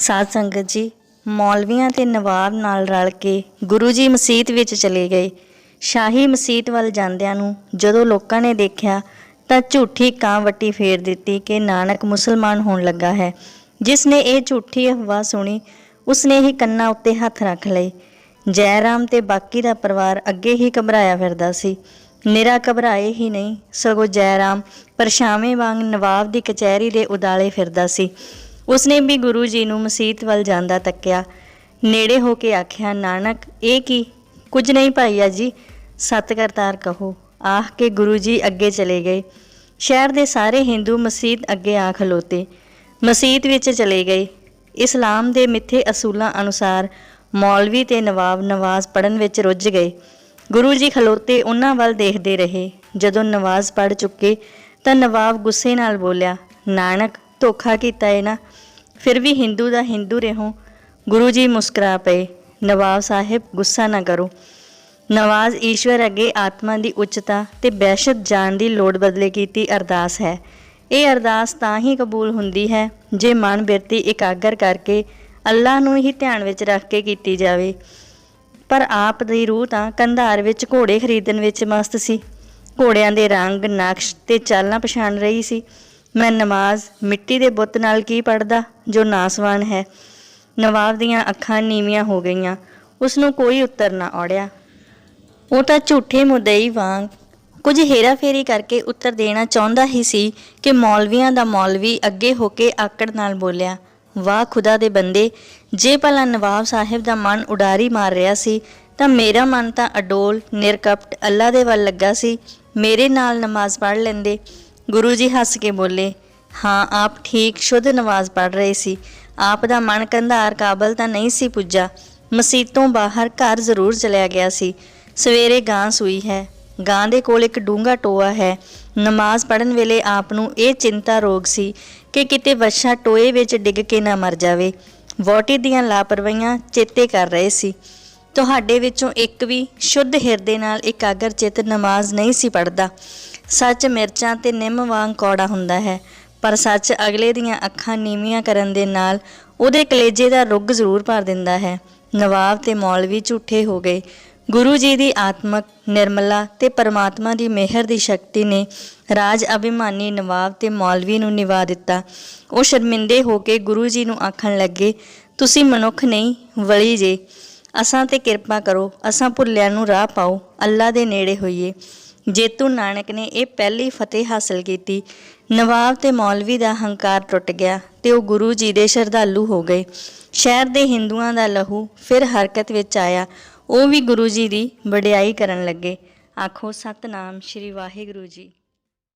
ਸਾਧ ਸੰਗਤ ਜੀ, ਮੌਲਵੀਆਂ ਤੇ ਨਵਾਬ ਨਾਲ ਰਲ ਕੇ ਗੁਰੂ ਜੀ ਮਸੀਤ ਵਿੱਚ ਚਲੇ ਗਏ। ਸ਼ਾਹੀ ਮਸੀਤ ਵੱਲ ਜਾਂਦਿਆਂ ਨੂੰ ਜਦੋਂ ਲੋਕਾਂ ਨੇ ਦੇਖਿਆ ਤਾਂ ਝੂਠੀ ਕਾਂ ਵੱਟੀ ਫੇਰ ਦਿੱਤੀ ਕਿ ਨਾਨਕ ਮੁਸਲਮਾਨ ਹੋਣ ਲੱਗਾ ਹੈ। ਜਿਸ ਨੇ ਇਹ ਝੂਠੀ ਅਫਵਾਹ ਸੁਣੀ ਉਸਨੇ ਹੀ ਕੰਨਾਂ ਉੱਤੇ ਹੱਥ ਰੱਖ ਲਏ। ਜੈ ਰਾਮ ਤੇ ਬਾਕੀ ਦਾ ਪਰਿਵਾਰ ਅੱਗੇ ਹੀ ਘਬਰਾਇਆ ਫਿਰਦਾ ਸੀ। ਨਿਰਾ ਘਬਰਾਏ ਹੀ ਨਹੀਂ, ਸਗੋਂ ਜੈ ਰਾਮ ਪਰਛਾਵੇਂ ਵਾਂਗ ਨਵਾਬ ਦੀ ਕਚਹਿਰੀ ਦੇ ਉਦਾਲੇ ਫਿਰਦਾ ਸੀ। ਉਸਨੇ ਵੀ ਗੁਰੂ ਜੀ ਨੂੰ ਮਸੀਤ ਵੱਲ ਜਾਂਦਾ ਤੱਕਿਆ। ਨੇੜੇ ਹੋ ਕੇ ਆਖਿਆ, ਨਾਨਕ, ਇਹ ਕੀ? ਕੁਝ ਨਹੀਂ ਭਾਈਆ ਜੀ ਸਤ ਕਰਤਾਰ ਕਹੋ। ਆਖ ਕੇ ਗੁਰੂ ਜੀ ਅੱਗੇ ਚਲੇ ਗਏ। ਸ਼ਹਿਰ ਦੇ ਸਾਰੇ ਹਿੰਦੂ ਮਸਜਿਦ ਅੱਗੇ ਆ ਖਲੋਤੇ ਮਸਜਿਦ ਵਿੱਚ ਚਲੇ ਗਏ। ਇਸਲਾਮ ਦੇ ਮਿੱਥੇ ਅਸੂਲਾਂ ਅਨੁਸਾਰ ਮੌਲਵੀ ਤੇ ਨਵਾਬ ਨਵਾਜ਼ ਪੜਨ ਵਿੱਚ ਰੁੱਝ ਗਏ। ਗੁਰੂ ਜੀ ਖਲੋਤੇ ਉਹਨਾਂ ਵੱਲ ਦੇਖਦੇ ਰਹੇ। ਜਦੋਂ ਨਵਾਜ਼ ਪੜ ਚੁੱਕੇ ਤਾਂ ਨਵਾਬ ਗੁੱਸੇ ਨਾਲ ਬੋਲਿਆ, ਨਾਨਕ, ਧੋਖਾ ਕੀਤਾ ਏ ਨਾ। ਫਿਰ ਵੀ ਹਿੰਦੂ ਦਾ ਹਿੰਦੂ ਰਹੋ। ਗੁਰੂ ਜੀ ਮੁਸਕਰਾ ਪਏ। ਨਵਾਬ ਸਾਹਿਬ ਗੁੱਸਾ ਨਾ ਕਰੋ। ਨਵਾਜ਼ ਈਸ਼ਵਰ ਅੱਗੇ ਆਤਮਾ ਦੀ ਉੱਚਤਾ ਤੇ ਬਹਿਸ਼ਤ ਜਾਣ ਦੀ ਲੋੜ ਬਦਲੇ ਕੀਤੀ ਅਰਦਾਸ ਹੈ। ਇਹ ਅਰਦਾਸ ਤਾਂ ਹੀ ਕਬੂਲ ਹੁੰਦੀ ਹੈ ਜੇ ਮਨ ਬਿਰਤੀ ਇਕਾਗਰ ਕਰਕੇ ਅੱਲਾ ਨੂੰ ਹੀ ਧਿਆਨ ਵਿੱਚ ਰੱਖ ਕੇ ਕੀਤੀ ਜਾਵੇ। ਪਰ ਆਪ ਦੀ ਰੂਹ ਤਾਂ ਕੰਧਾਰ ਵਿੱਚ ਘੋੜੇ ਖਰੀਦਣ ਵਿੱਚ ਮਸਤ ਸੀ। ਘੋੜਿਆਂ ਦੇ ਰੰਗ, ਨਕਸ਼ ਤੇ ਚਾਲਾਂ ਪਛਾਣ ਰਹੀ ਸੀ। ਮੈਂ ਨਮਾਜ਼ ਮਿੱਟੀ ਦੇ ਬੁੱਤ ਨਾਲ ਕੀ ਪੜਦਾ ਜੋ ਨਾਸਵਾਨ ਹੈ? ਨਵਾਬ ਦੀਆਂ ਅੱਖਾਂ ਨੀਵੀਆਂ ਹੋ ਗਈਆਂ ਉਸ ਨੂੰ ਕੋਈ ਉੱਤਰ ਨਾ ਔੜਿਆ। ਉਹ ਤਾਂ ਝੂਠੇ ਮੁਦਈ ਵਾਂਗ ਕੁਝ ਹੇਰਾਫੇਰੀ ਕਰਕੇ ਉੱਤਰ ਦੇਣਾ ਚਾਹੁੰਦਾ ਹੀ ਸੀ ਕਿ ਮੌਲਵੀਆਂ ਦਾ ਮੌਲਵੀ ਅੱਗੇ ਹੋ ਕੇ ਆਕੜ ਨਾਲ ਬੋਲਿਆ, ਵਾਹ ਖੁਦਾ ਦੇ ਬੰਦੇ, ਜੇ ਭਲਾ ਨਵਾਬ ਸਾਹਿਬ ਦਾ ਮਨ ਉਡਾਰੀ ਮਾਰ ਰਿਹਾ ਸੀ, ਤਾਂ ਮੇਰਾ ਮਨ ਤਾਂ ਅਡੋਲ, ਨਿਰਕਪਟ, ਅੱਲਾ ਦੇ ਵੱਲ ਲੱਗਾ ਸੀ। ਮੇਰੇ ਨਾਲ ਨਮਾਜ਼ ਪੜ੍ਹ ਲੈਂਦੇ ਗੁਰੂ ਜੀ ਹੱਸ ਕੇ ਬੋਲੇ, ਹਾਂ, ਆਪ ਠੀਕ ਸ਼ੁੱਧ ਨਮਾਜ਼ ਪੜ੍ਹ ਰਹੇ ਸੀ। ਆਪ ਦਾ ਮਨ ਕੰਧਾਰ ਕਾਬਲ ਤਾਂ ਨਹੀਂ ਸੀ ਪੁੱਜਾ। ਮਸੀਤ ਤੋਂ ਬਾਹਰ ਘਰ ਜ਼ਰੂਰ ਚਲਿਆ ਗਿਆ ਸੀ। ਸਵੇਰੇ ਗਾਂ ਸੂਈ ਹੈ। ਗਾਂ ਦੇ ਕੋਲ ਇੱਕ ਡੂੰਘਾ ਟੋਆ ਹੈ। ਨਮਾਜ਼ ਪੜਨ ਵੇਲੇ ਆਪ ਨੂੰ ਇਹ ਚਿੰਤਾ ਰੋਗ ਸੀ ਕਿ ਕਿਤੇ ਵੱਛਾ ਟੋਏ ਵਿੱਚ ਡਿੱਗ ਕੇ ਨਾ ਮਰ ਜਾਵੇ। ਵੋਟੀ ਦੀਆਂ ਲਾਪਰਵਾਹੀਆਂ ਚੇਤੇ ਕਰ ਰਹੇ ਸੀ। ਤੁਹਾਡੇ ਵਿੱਚੋਂ ਇੱਕ ਵੀ ਸ਼ੁੱਧ ਹਿਰਦੇ ਨਾਲ ਇਕਾਗਰ ਚਿੱਤ ਨਮਾਜ਼ ਨਹੀਂ ਸੀ ਪੜਦਾ ਸੱਚ ਮਿਰਚਾਂ ਤੇ ਨਿੰਮ ਵਾਂਗ ਕੌੜਾ ਹੁੰਦਾ ਹੈ, ਪਰ ਸੱਚ ਅਗਲੇ ਦੀਆਂ ਅੱਖਾਂ ਨੀਵੀਆਂ ਕਰਨ ਦੇ ਨਾਲ ਉਹਦੇ ਕਲੇਜੇ ਦਾ ਰੁੱਗ ਜ਼ਰੂਰ ਭਰ ਦਿੰਦਾ ਹੈ। ਨਵਾਬ ਤੇ ਮੌਲਵੀ ਝੂਠੇ ਹੋ ਗਏ। ਗੁਰੂ ਜੀ ਦੀ ਆਤਮਕ, ਨਿਰਮਲਾ ਤੇ ਪਰਮਾਤਮਾ ਦੀ ਮਿਹਰ ਦੀ ਸ਼ਕਤੀ ਨੇ ਰਾਜ ਅਭਿਮਾਨੀ ਨਵਾਬ ਤੇ ਮੌਲਵੀ ਨੂੰ ਨਿਵਾ ਦਿੱਤਾ। ਉਹ ਸ਼ਰਮਿੰਦੇ ਹੋ ਕੇ ਗੁਰੂ ਜੀ ਨੂੰ ਆਖਣ ਲੱਗੇ, ਤੁਸੀਂ ਮਨੁੱਖ ਨਹੀਂ, ਵਲੀ ਜੇ। ਅਸਾਂ ਤੇ ਕਿਰਪਾ ਕਰੋ, ਅਸਾਂ ਭੁੱਲਿਆਂ ਨੂੰ ਰਾਹ ਪਾਓ, ਅੱਲਾ ਦੇ ਨੇੜੇ ਹੋਈਏ। ਜੇਤੂ ਨਾਨਕ ਨੇ ਇਹ ਪਹਿਲੀ ਫਤਿਹ ਹਾਸਲ ਕੀਤੀ। ਨਵਾਬ ਤੇ ਮੌਲਵੀ ਦਾ ਹੰਕਾਰ ਟੁੱਟ ਗਿਆ ਤੇ ਉਹ ਗੁਰੂ ਜੀ ਦੇ ਸ਼ਰਧਾਲੂ ਹੋ ਗਏ। ਸ਼ਹਿਰ ਦੇ ਹਿੰਦੂਆਂ ਦਾ ਲਹੂ ਫਿਰ ਹਰਕਤ ਵਿੱਚ ਆਇਆ। ਉਹ ਵੀ ਗੁਰੂ ਜੀ ਦੀ ਵਡਿਆਈ ਕਰਨ ਲੱਗੇ। ਆਖੋ, ਸਤਨਾਮ ਸ਼੍ਰੀ ਵਾਹਿਗੁਰੂ ਜੀ।